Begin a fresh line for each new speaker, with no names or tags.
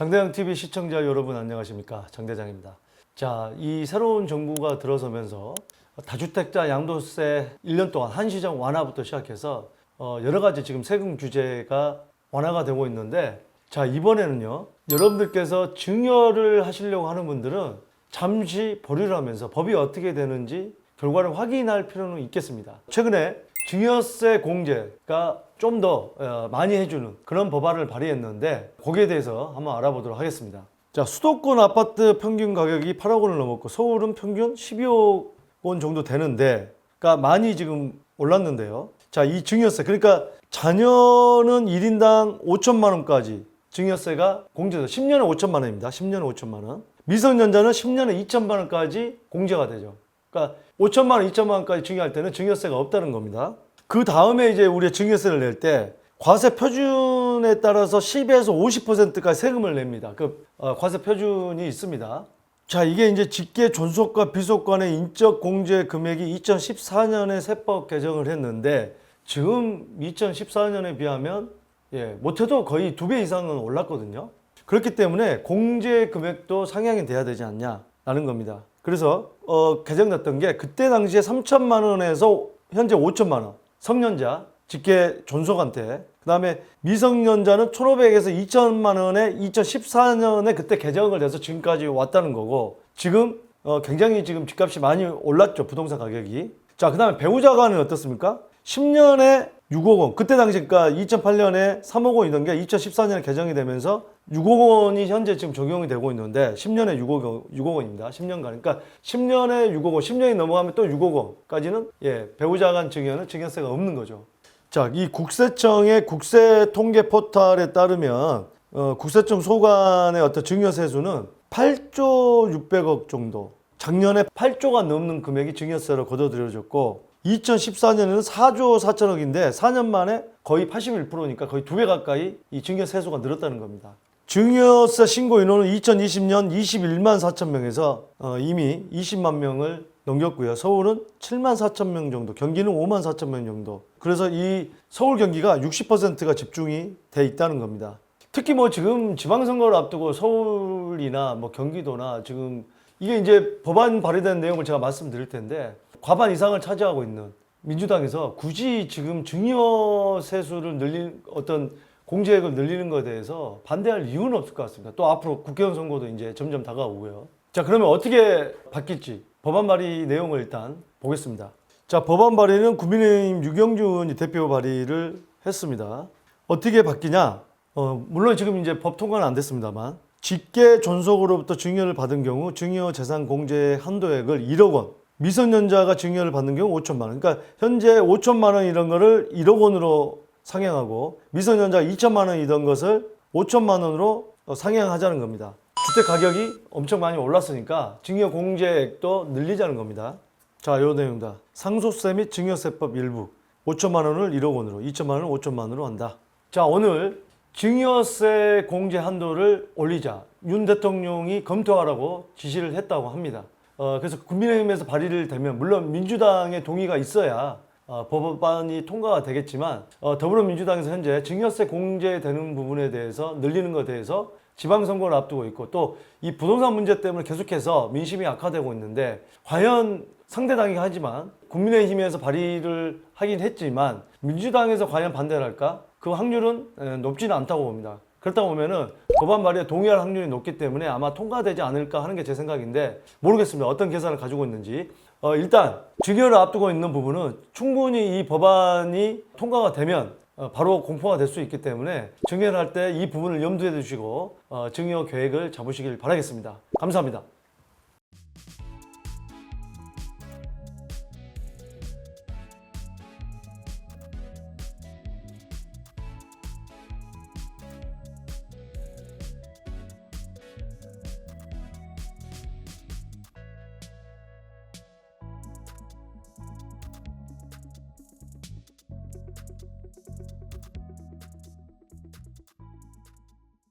장대장 TV 시청자 여러분 안녕하십니까 장대장입니다. 자, 이 새로운 정부가 들어서면서 다주택자 양도세 1년 동안 한시정 완화부터 시작해서 어, 여러 가지 지금 세금 규제가 완화가 되고 있는데 자 이번에는요 여러분들께서 증여를 하시려고 하는 분들은 잠시 보류를 하면서 법이 어떻게 되는지 결과를 확인할 필요는 있겠습니다. 최근에 증여세 공제가 좀 더 많이 해주는 그런 법안을 발의했는데 거기에 대해서 한번 알아보도록 하겠습니다. 자 수도권 아파트 평균 가격이 8억 원을 넘었고 서울은 평균 12억 원 정도 되는데 그러니까 많이 지금 올랐는데요. 자, 이 증여세 그러니까 자녀는 1인당 5천만 원까지 증여세가 공제돼 10년에 5천만 원입니다. 10년에 5천만 원. 미성년자는 10년에 2천만 원까지 공제가 되죠. 그러니까 5천만 원, 2천만 원까지 증여할 때는 증여세가 없다는 겁니다. 그 다음에 이제 우리가 증여세를 낼 때 과세 표준에 따라서 10에서 50%까지 세금을 냅니다. 그 어, 과세 표준이 있습니다. 자, 이게 이제 직계 존속과 비속 간의 인적 공제 금액이 2014년에 세법 개정을 했는데 지금 2014년에 비하면 예, 못해도 거의 두 배 이상은 올랐거든요. 그렇기 때문에 공제 금액도 상향이 돼야 되지 않냐 라는 겁니다. 그래서 어, 개정됐던 게 그때 당시에 3천만 원에서 현재 5천만 원 성년자 직계 존속한테 그 다음에 미성년자는 1,500에서 2천만 원에 2014년에 그때 개정을 해서 지금까지 왔다는 거고 지금 어, 굉장히 지금 집값이 많이 올랐죠 부동산 가격이 자 그 다음에 배우자 간은 어떻습니까? 10년에 6억 원 그때 당시 그러니까 2008년에 3억 원이던 게 2014년에 개정이 되면서 6억 원이 현재 지금 적용이 되고 있는데 10년에 6억, 원, 6억 원입니다 10년간 그러니까 10년에 6억 원 10년이 넘어가면 또 6억 원까지는 예 배우자 간 증여는 증여세가 없는 거죠 자, 이 국세청의 국세 통계 포털에 따르면 어, 국세청 소관의 어떤 증여세 수는 8조 600억 정도. 작년에 8조가 넘는 금액이 증여세로 걷어들여졌고 2014년에는 4조 4천억인데 4년 만에 거의 81%니까 거의 두 배 가까이 이 증여세수가 늘었다는 겁니다. 증여세 신고 인원은 2020년 21만 4천 명에서 어, 이미 20만 명을 넘겼고요. 서울은 7만 4천 명 정도, 경기는 5만 4천 명 정도. 그래서 이 서울 경기가 60%가 집중이 돼 있다는 겁니다. 특히 뭐 지금 지방선거를 앞두고 서울이나 뭐 경기도나 지금 이게 이제 법안 발의된 내용을 제가 말씀드릴 텐데 과반 이상을 차지하고 있는 민주당에서 굳이 지금 증여세수를 늘린 어떤 공제액을 늘리는 것에 대해서 반대할 이유는 없을 것 같습니다. 또 앞으로 국회의원 선거도 이제 점점 다가오고요. 자, 그러면 어떻게 바뀔지 법안 발의 내용을 일단 보겠습니다. 자, 법안 발의는 국민의힘 유경준 의원이 대표 발의를 했습니다. 어떻게 바뀌냐? 어, 물론 지금 이제 법 통과는 안 됐습니다만 직계 존속으로부터 증여를 받은 경우 증여 재산 공제 한도액을 1억 원, 미성년자가 증여를 받는 경우 5천만 원. 그러니까 현재 5천만 원 이런 거를 1억 원으로 상향하고 미성년자가 2천만 원이던 것을 5천만 원으로 어, 상향하자는 겁니다. 주택 가격이 엄청 많이 올랐으니까 증여 공제액도 늘리자는 겁니다. 자, 요 내용다. 상속세 및 증여세법 일부 5천만 원을 1억 원으로, 2천만 원을 5천만 원으로 한다. 자, 오늘 증여세 공제 한도를 올리자 윤 대통령이 검토하라고 지시를 했다고 합니다. 어, 그래서 국민의힘에서 발의를 되면 물론 민주당의 동의가 있어야 어, 법안이 통과가 되겠지만 어, 더불어민주당에서 현재 증여세 공제되는 부분에 대해서 늘리는 것에 대해서 지방선거를 앞두고 있고 또 이 부동산 문제 때문에 계속해서 민심이 악화되고 있는데 과연 상대당이 하지만 국민의힘에서 발의를 하긴 했지만 민주당에서 과연 반대를 할까? 그 확률은 에, 높지는 않다고 봅니다. 그렇다 보면은 법안 발의에 동의할 확률이 높기 때문에 아마 통과되지 않을까 하는 게 제 생각인데 모르겠습니다. 어떤 계산을 가지고 있는지. 어, 일단 증여를 앞두고 있는 부분은 충분히 이 법안이 통과가 되면 어, 바로 공포가 될 수 있기 때문에 증여를 할 때 이 부분을 염두에 두시고 어, 증여 계획을 잡으시길 바라겠습니다. 감사합니다.